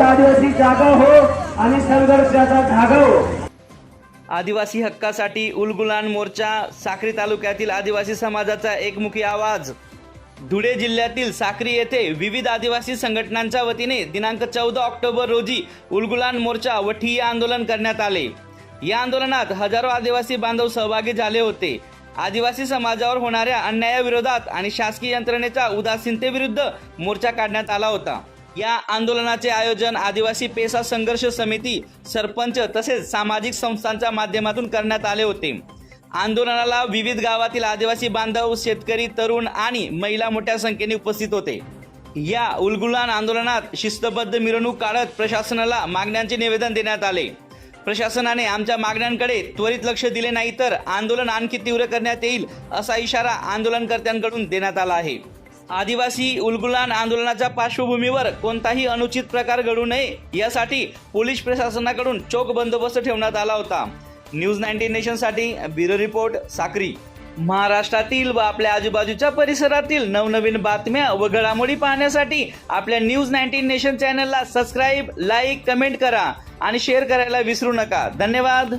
आदिवासी जागा हो आणि संघर्षाचा धागा हो. आदिवासी हक्कासाठी उलगुलान मोर्चा साक्री तालुक्यातील आदिवासी समाजाचा एकमुखी आवाज. धुळे जिल्ह्यातील साक्री येथे विविध आदिवासी संघटनांच्या वतीने दिनांक चौदा ऑक्टोबर रोजी उलगुलान मोर्चा व ठिय्या आंदोलन करण्यात आले. या आंदोलनात हजारो आदिवासी बांधव सहभागी झाले होते. आदिवासी समाजावर होणाऱ्या अन्यायाविरोधात आणि शासकीय यंत्रणेच्या उदासीनतेविरुद्ध मोर्चा काढण्यात आला होता. या आंदोलनाचे आयोजन आदिवासी पेसा संघर्ष समिती सरपंच तसेच सामाजिक संस्थांच्या माध्यमातून करण्यात आले होते. आंदोलनाला विविध गावातील आदिवासी बांधव शेतकरी तरुण आणि महिला मोठ्या संख्येने उपस्थित होते. या उलगुलान आंदोलनात शिस्तबद्ध मिरवणूक काढत प्रशासनाला मागण्यांचे निवेदन देण्यात आले. प्रशासनाने आमच्या मागण्यांकडे त्वरित लक्ष दिले नाही तर आंदोलन आणखी तीव्र करण्यात येईल असा इशारा आंदोलनकर्त्यांकडून देण्यात आला आहे. आदिवासी उलगुलान आंदोलनाच्या पार्श्वभूमीवर कोणताही अनुचित प्रकार घडू नये यासाठी पोलीस प्रशासनाकडून चोख बंदोबस्त ठेवण्यात आला होता. न्यूज नाईन्टीन नेशनसाठी ब्युरो रिपोर्ट साक्री. महाराष्ट्रातील व आपल्या आजूबाजूच्या परिसरातील नवनवीन बातम्या व घडामोडी पाहण्यासाठी आपल्या न्यूज नाईन्टीन नेशन चॅनलला सबस्क्राईब लाईक कमेंट करा आणि शेअर करायला विसरू नका. धन्यवाद.